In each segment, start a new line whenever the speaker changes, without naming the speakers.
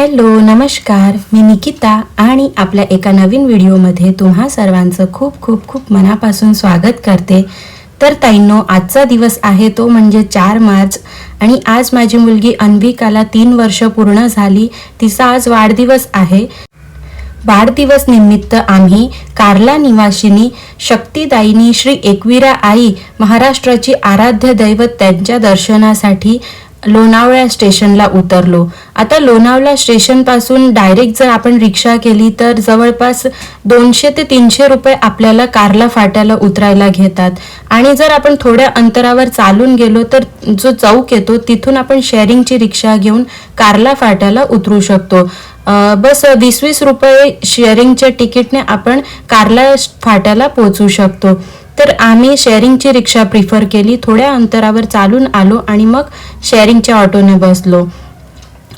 Hello नमस्कार. मी निकिता आणि आपल्या एका नवीन व्हिडिओमध्ये तुम्हा सर्वांचं खूप खूप खूप मनापासून स्वागत करते. तर ताईंनो आजचा दिवस आहे तो म्हणजे चार मार्च आणि आज माझी मुलगी अन्विकाला तीन वर्ष पूर्ण झाली. तिचा आज वाढदिवस आहे. वाढदिवस निमित्त आम्ही कार्ला निवासिनी शक्तिदायिनी श्री एकविरा आई महाराष्ट्राची आराध्य दैवत त्यांच्या दर्शनासाठी लोणावळा स्टेशनला उतरलो. आता लोणावळा स्टेशनपासून डायरेक्ट जर आपण रिक्षा केली तर जवळपास दोनशे ते तीनशे रुपये आपल्याला कार्ला फाट्याला उतरायला घेतात. आणि जर आपण थोड्या अंतरावर चालून गेलो तर जो चौक येतो तिथून आपण शेअरिंगची रिक्षा घेऊन कारला फाट्याला उतरू शकतो. बस वीस वीस रुपये शेअरिंगच्या तिकीटने आपण कारला फाट्याला पोहोचू शकतो. तर आम्ही शेअरिंगची रिक्षा प्रिफर केली. थोड्या अंतरावर चालून आलो आणि मग शेअरिंगच्या ऑटोने बसलो.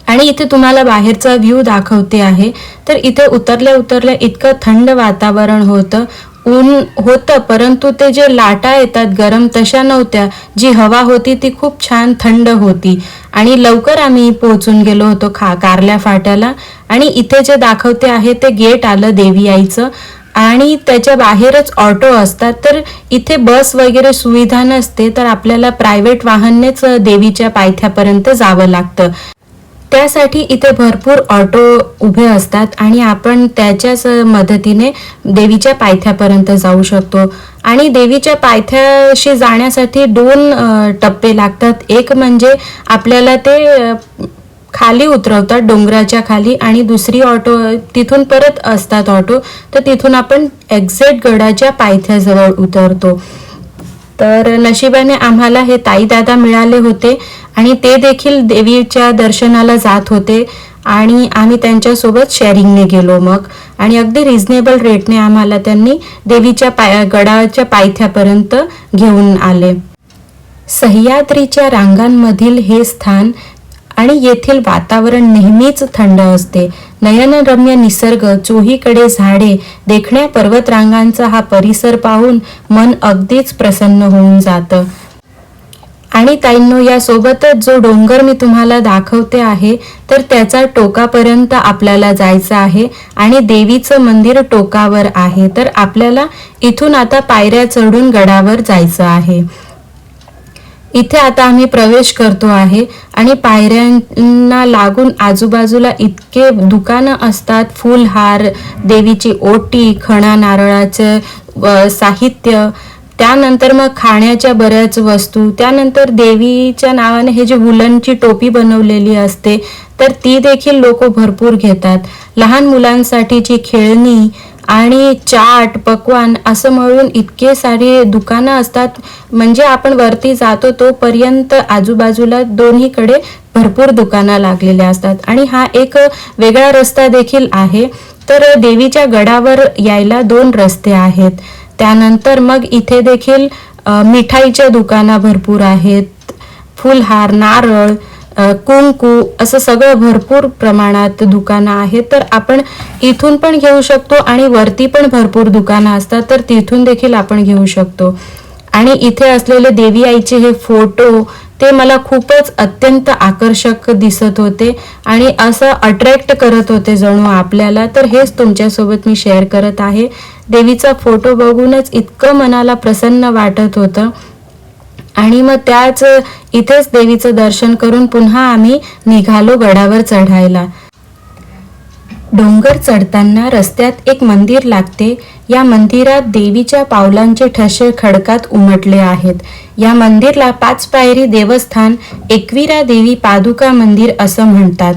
आणि इथे तुम्हाला बाहेरचा व्ह्यू दाखवते आहे. तर इथे उतरल्या उतरल्या इतकं थंड वातावरण होतं. ऊन होतं परंतु ते जे लाटा येतात गरम तशा नव्हत्या. जी हवा होती ती खूप छान थंड होती. आणि लवकर आम्ही पोहोचून गेलो होतो खा कारल्या फाट्याला. आणि इथे जे दाखवते आहे ते गेट आलं देवी आईचं. आणि त्याच्या बाहेरच ऑटो असतात तर इथे बस वगैरे सुविधा नसते तर आपल्याला प्रायव्हेट वाहननेच देवीच्या पायथ्यापर्यंत जावं लागतं. त्यासाठी इथे भरपूर ऑटो उभे असतात आणि आपण त्याच्याच मदतीने देवीच्या पायथ्यापर्यंत जाऊ शकतो. आणि देवीच्या पायथ्याशी जाण्यासाठी दोन टप्पे लागतात. एक म्हणजे आपल्याला ते खाली उतरवतात डोंगराच्या खाली आणि दुसरी ऑटो तिथून परत असतात ऑटो. तर तिथून आपण एक्झॅक्ट गडाच्या पायथ्याजवळ उतरतो. तर नशिबाने आम्हाला हे ताई दादा मिळाले होते आणि ते देखील देवीच्या दर्शनाला जात होते आणि आम्ही त्यांच्यासोबत शेअरिंगने गेलो मग. आणि अगदी रिझनेबल रेटने आम्हाला त्यांनी देवीच्या पाय गडाच्या पायथ्यापर्यंत घेऊन आले. सह्याद्रीच्या रांगांमधील हे स्थान आणि येथील वातावरण नेहमीच थंड असते. नयनरम्य निसर्ग चोहीकडे झाडे देखण्या पर्वतरांगांचा हा परिसर पाहून मन अगदीच प्रसन्न होऊन जातं. आणि ताईंनो यासोबतच जो डोंगर मी तुम्हाला दाखवते आहे तर त्याचा टोकापर्यंत आपल्याला जायचं आहे आणि देवीचं मंदिर टोकावर आहे. तर आपल्याला इथून आता पायऱ्या चढून गडावर जायचं आहे. इथे आता आम्ही प्रवेश करतो आहे आणि पायऱ्यांना लागून आजूबाजूला इतके दुकानं असतात. फुलहार देवीची ओटी खणा नारळाचं साहित्य. त्यानंतर मग खाण्याच्या बऱ्याच वस्तू. त्यानंतर देवीच्या नावाने हे जे वुलनची टोपी बनवलेली असते तर ती देखील लोक भरपूर घेतात. लहान मुलांसाठीची खेळणी आणि चाट पकवान असं मिळून इतके सारे दुकानं असतात. म्हणजे आपण वरती जातो तोपर्यंत आजूबाजूला दोन्हीकडे भरपूर दुकानं लागलेल्या असतात. आणि हा एक वेगळा रस्ता देखील आहे. तर देवीच्या गडावर यायला दोन रस्ते आहेत. त्यानंतर मग इथे देखील मिठाईच्या दुकानं भरपूर आहेत. फुलहार नारळ कुंकू असं सगळं भरपूर प्रमाणात दुकानं आहेत. तर आपण इथून पण घेऊ शकतो आणि वरती पण भरपूर दुकानं असतात तर तिथून देखील आपण घेऊ शकतो. आणि इथे असलेले देवी आईचे हे फोटो ते मला खूपच अत्यंत आकर्षक दिसत होते आणि असं अट्रॅक्ट करत होते जणू आपल्याला. तर हेच तुमच्यासोबत मी शेअर करत आहे. देवीचा फोटो बघूनच इतकं मनाला प्रसन्न वाटत होतं. आणि मग त्याच इथेच देवीचं दर्शन करून पुन्हा आम्ही निघालो गडावर चढायला. डोंगर चढताना रस्त्यात एक मंदिर लागते. या मंदिरात देवीच्या पावलांचे ठसे खडकात उमटले आहेत. या मंदिरला पाच पायरी देवस्थान एकविरा देवी पादुका मंदिर असं म्हणतात.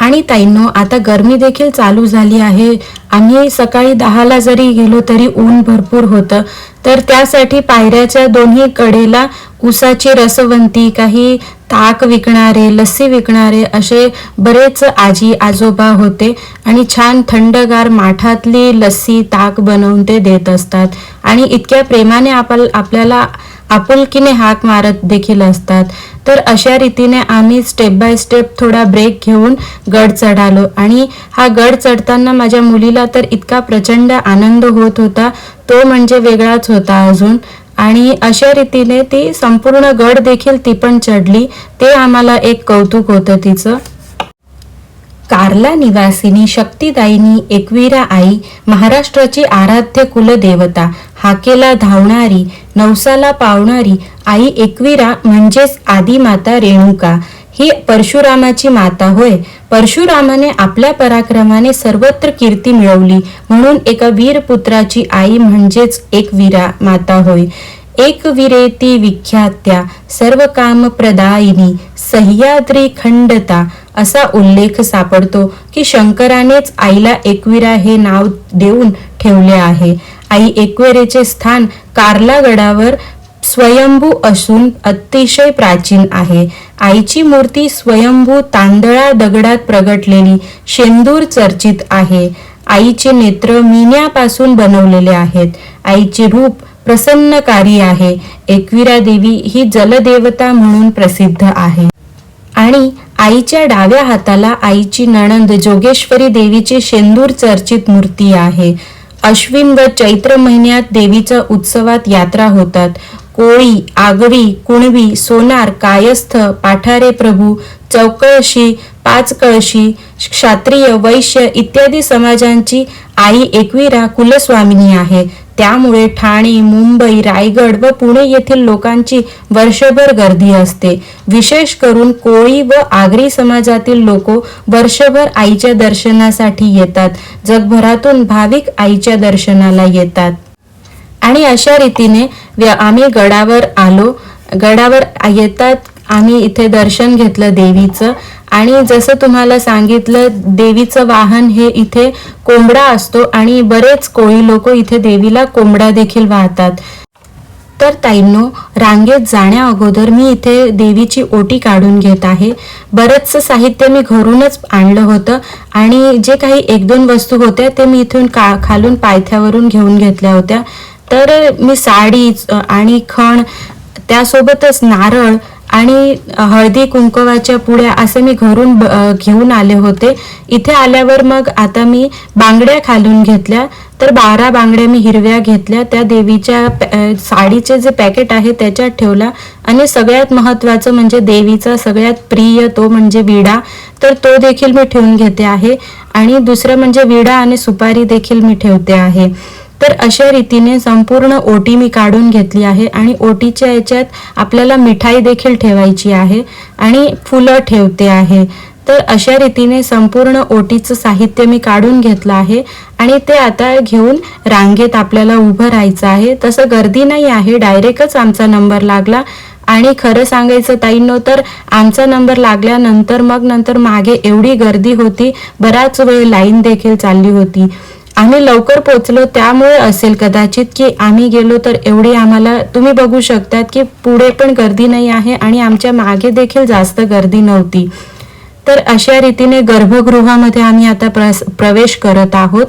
आणि ताईंनो आता गरमी देखील चालू झाली आहे. आम्ही सकाळी दहाला जरी गेलो तरी ऊन भरपूर होतं. तर त्यासाठी पायऱ्याच्या दोन्ही कडेला उसाची रसवंती काही ताक विकणारे लस्सी विकणारे असे बरेच आजी आजोबा होते आणि छान थंडगार माठातली लस्सी ताक बनवून ते देत असतात. आणि इतक्या प्रेमाने आपण आपल्याला आपुलकीने हाक मारत देखील असतात. तर अशा रीतीने आम्ही स्टेप बाय स्टेप थोडा ब्रेक घेऊन गड चढालो. आणि हा गड चढताना माझ्या मुलीला तर इतका प्रचंड आनंद होत होता. तो म्हणजे वेगळाच होता अजून. आणि अशा रीतीने ती संपूर्ण गड देखील ती पण चढली. ते आम्हाला एक कौतुक होतं तिचं. कार्ला निवासिनी शक्तिदायिनी एकवीरा आई महाराष्ट्राची आराध्य कुलदेवता हाकेला धावणारी नवसाला पावणारी आई एकवीरा म्हणजेच आदिमाता रेणुका. ही परशुरामाची माता होय. परशुरामाने आपल्या पराक्रमाने सर्वत्र कीर्ती मिळवली म्हणून एका वीरपुत्राची आई म्हणजेच एकवीरा माता होय. एक विरेती विख्यात्या सर्व काम प्रदायिनी सह्याद्री खंडता असा उल्लेख सापडतो की शंकरानेच आईला एकविरा हे नाव देऊन ठेवले आहे. आई एकविरेचे स्थान कार्ला गडावर स्वयंभू असून अतिशय प्राचीन आहे. आईची मूर्ती स्वयंभू तांदळा दगडात प्रगटलेली शेंदूर चर्चित आहे. आईचे नेत्र मिन्यापासून बनवलेले आहेत. आईचे रूप प्रसन्नकारी आहे. एकविरा देवी ही जलदेवता म्हणून प्रसिद्ध आहे. आणि आईच्या डाव्या हाताला आईची नणंद जोगेश्वरी देवीची शेंदूर चर्चित मूर्ती आहे. अश्विन व चैत्र महिन्यात देवीच्या उत्सवात यात्रा होतात. कोळी आगवी कुणवी सोनार कायस्थ पाठारे प्रभू चौकळशी पाचकळशी क्षात्रिय वैश्य इत्यादी समाजांची आई एकविरा कुलस्वामिनी आहे. त्यामुळे ठाणे मुंबई रायगड व पुणे येथील लोकांची वर्षभर गर्दी असते. विशेष करून कोळी व आगरी समाजातील लोक वर्षभर आईच्या दर्शनासाठी येतात. जगभरातून भाविक आईच्या दर्शनाला येतात. आणि अशा रीतीने आम्ही गडावर आलो. गडावर येतात आम्ही इथे दर्शन घेतलं देवीचं. आणि जसं तुम्हाला सांगितलं देवीचं वाहन हे इथे कोंबडा असतो आणि बरेच कोळी लोक इथे देवीला कोंबडा देखील वाहतात. तर ताईंनो रांगेत जाण्या अगोदर मी इथे देवीची ओटी काढून घेत आहे. बरंचसं साहित्य मी घरूनच आणलं होतं आणि जे काही एक दोन वस्तू होत्या ते मी इथून का खालून पायथ्यावरून घेऊन घेतल्या होत्या. तर मी साडी आणि खण त्यासोबतच नारळ आणि हळदी कुंकवाच्या पुड्या असे मी घरून घेऊन आले होते. इथे आल्यावर मग आता मी बांगड्या खालून घेतल्या. तर बारा बांगड्या मी हिरव्या घेतल्या. त्या देवीच्या साडीचे जे पॅकेट आहे त्याच्यात ठेवला. आणि सगळ्यात महत्वाचं म्हणजे देवीचा सगळ्यात प्रिय तो म्हणजे विडा. तर तो देखील मी ठेवून घेते आहे. आणि दुसरं म्हणजे विडा आणि सुपारी देखील मी ठेवते आहे. तर अशा रीतीने संपूर्ण ओटी मी काढून घेतली आहे आणि ओटीच्या याच्यात आपल्याला मिठाई देखील ठेवायची आहे आणि फुलं ठेवते आहे. तर अशा रीतीने संपूर्ण ओटीचं साहित्य मी काढून घेतलं आहे आणि ते आता घेऊन रांगेत आपल्याला उभं राहायचं आहे. तसं गर्दी नाही आहे डायरेक्टच आमचा नंबर लागला. आणि खरं सांगायचं ताईंनो तर आमचा नंबर लागल्यानंतर मग नंतर मागे एवढी गर्दी होती बराच वेळ लाईन देखील चालली होती. आम्ही लवकर पोचलो त्यामुळे असेल कदाचित की आम्ही गेलो तर एवढी आम्हाला तुम्ही बघू शकतात की पुढे पण गर्दी नाही आहे आणि आमच्या मागे देखील जास्त गर्दी नव्हती. तर अशा रीतीने गर्भगृहामध्ये आम्ही आता प्रस- प्रवेश करत आहोत.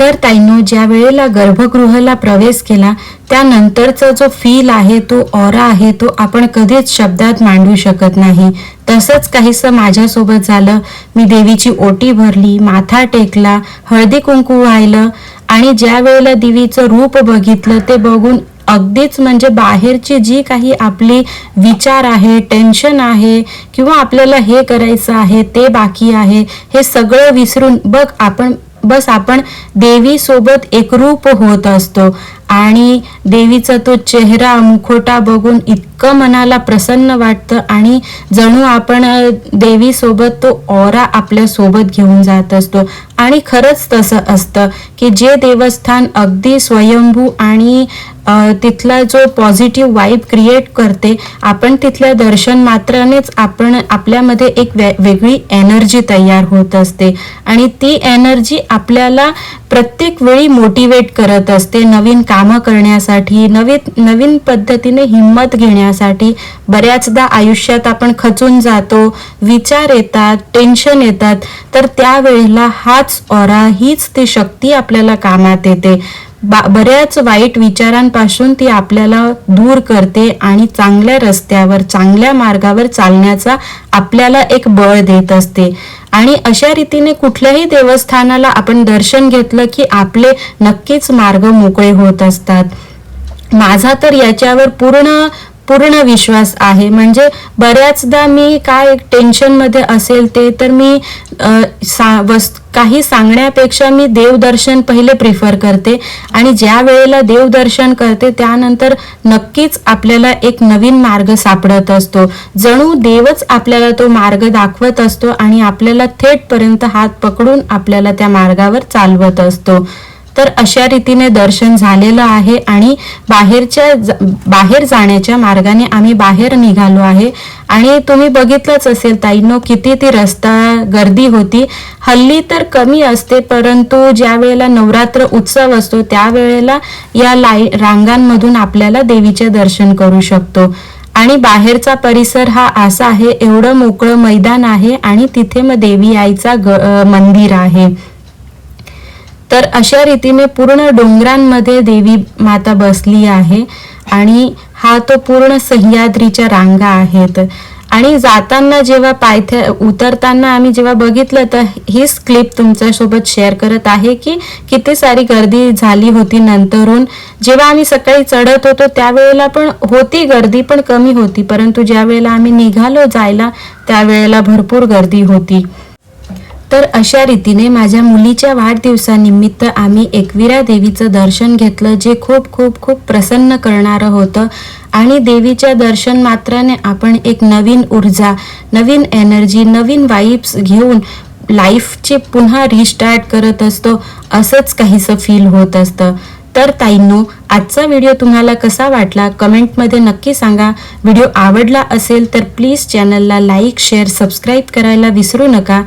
तर ताईंनो ज्या वेळेला गर्भगृहाला प्रवेश केला त्यानंतरचा जो फील आहे तो ऑरा आहे तो आपण कधीच शब्दात मांडू शकत नाही. तसंच काहीसं माझ्यासोबत झालं. मी देवीची ओटी भरली माथा टेकला हळदी कुंकू व्हायलं आणि ज्या वेळेला देवीचं रूप बघितलं ते बघून अगदीच म्हणजे बाहेरची जी काही आपली विचार आहे टेन्शन आहे किंवा आपल्याला हे करायचं आहे ते बाकी आहे हे सगळं विसरून बघ आपण बस आपण देवी सोबत एकरूप होत असतो. आणि देवीचा तो चेहरा मुखोटा बघून इतकं मनाला प्रसन्न वाटतं आणि जणू आपण देवी सोबत तो ऑरा आपल्यासोबत घेऊन जात असतो. आणि खरंच तसं असतं की जे देवस्थान अगदी स्वयंभू आणि तिथला जो पॉझिटिव्ह वाईब क्रिएट करते आपण तिथल्या दर्शन मात्रानेच आपण आपल्यामध्ये एक वे वेगळी एनर्जी तयार होत असते. आणि ती एनर्जी आपल्याला प्रत्येक वेळी मोटिवेट करत असते. नवीन काम करण्यासाठी नवीन नवीन पद्धतीने हिंमत घेण्यासाठी बऱ्याचदा आयुष्यात आपण खचून जातो विचार येतात टेन्शन येतात. तर त्यावेळेला हाच ओरा हीच ती शक्ती आपल्याला कामात येते. बा बऱ्याच वाईट विचारांपासून ती आपल्याला दूर करते आणि चांगल्या रस्त्यावर चांगल्या मार्गावर चालण्याचा आपल्याला एक बळ देत असते. आणि अशा रीतीने कुठल्याही देवस्थानाला आपण दर्शन घेतलं की आपले नक्कीच मार्ग मोकळे होत असतात. माझा तर याच्यावर पूर्ण पूर्ण विश्वास आहे. म्हणजे बऱ्याचदा मी काय टेन्शनमध्ये असेल ते तर मी सा वस काही सांगण्यापेक्षा मी देवदर्शन पहिले प्रिफर करते. आणि ज्या वेळेला देवदर्शन करते त्यानंतर नक्कीच आपल्याला एक नवीन मार्ग सापडत असतो. जणू देवच आपल्याला तो मार्ग दाखवत असतो आणि आपल्याला थेटपर्यंत हात पकडून आपल्याला त्या मार्गावर चालवत असतो. तर अशा रीतीने दर्शन झालेलं आहे आणि बाहेरच्या बाहेर जाण्याच्या मार्गाने आम्ही बाहेर निघालो आहे. आणि तुम्ही बघितलंच असेल ताईनो किती ती रस्ता गर्दी होती. हल्ली तर कमी असते परंतु ज्या वेळेला नवरात्र उत्सव असतो त्यावेळेला या लाई रांगांमधून आपल्याला देवीचे दर्शन करू शकतो. आणि बाहेरचा परिसर हा असा आहे एवढं मोकळं मैदान आहे आणि तिथे मग देवी आईचा ग मंदिर आहे. तर अशा रीतीने पूर्ण डोंगरांमध्ये देवी माता बसली आहे आणि हा तो पूर्ण सह्याद्रीच्या रांगा आहेत. आणि जाताना जेव्हा पायथ्या उतरताना आम्ही जेव्हा बघितलं तर हीच क्लिप तुमच्यासोबत शेअर करत आहे की किती सारी गर्दी झाली होती नंतरून. जेव्हा आम्ही सकाळी चढत होतो त्यावेळेला पण होती गर्दी पण कमी होती. परंतु ज्या वेळेला आम्ही निघालो जायला त्यावेळेला भरपूर गर्दी होती. तर अशा रीतीने माझ्या मुलीच्या वाढदिवसानिमित्त आम्ही एकविरा देवीचं दर्शन घेतलं जे खूप खूप खूप प्रसन्न करणारं होतं. आणि देवीच्या दर्शन मात्राने आपण एक नवीन ऊर्जा नवीन एनर्जी नवीन वाईब्स घेऊन लाईफचे पुन्हा रिस्टार्ट करत असतो असंच काहीसं फील होत असतं. तर ताईंनो आजचा व्हिडिओ तुम्हाला कसा वाटला? कमेंटमध्ये नक्की सांगा. व्हिडिओ आवडला असेल तर प्लीज चॅनलला लाईक शेअर सबस्क्राईब करायला विसरू नका.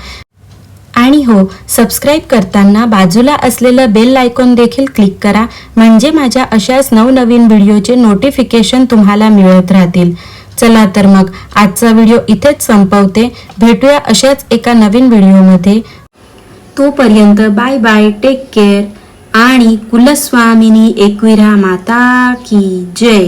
आणि हो सबस्क्राईब करताना बाजूला असलेलं बेल आयकॉन देखील क्लिक करा म्हणजे माझ्या अशाच नवनवीन व्हिडिओचे नोटिफिकेशन तुम्हाला मिळत राहतील. चला तर मग आजचा व्हिडिओ इथेच संपवते. भेटूया अशाच एका नवीन व्हिडिओमध्ये तोपर्यंत बाय बाय टेक केअर आणि कुलस्वामिनी एकविरा माता की जय.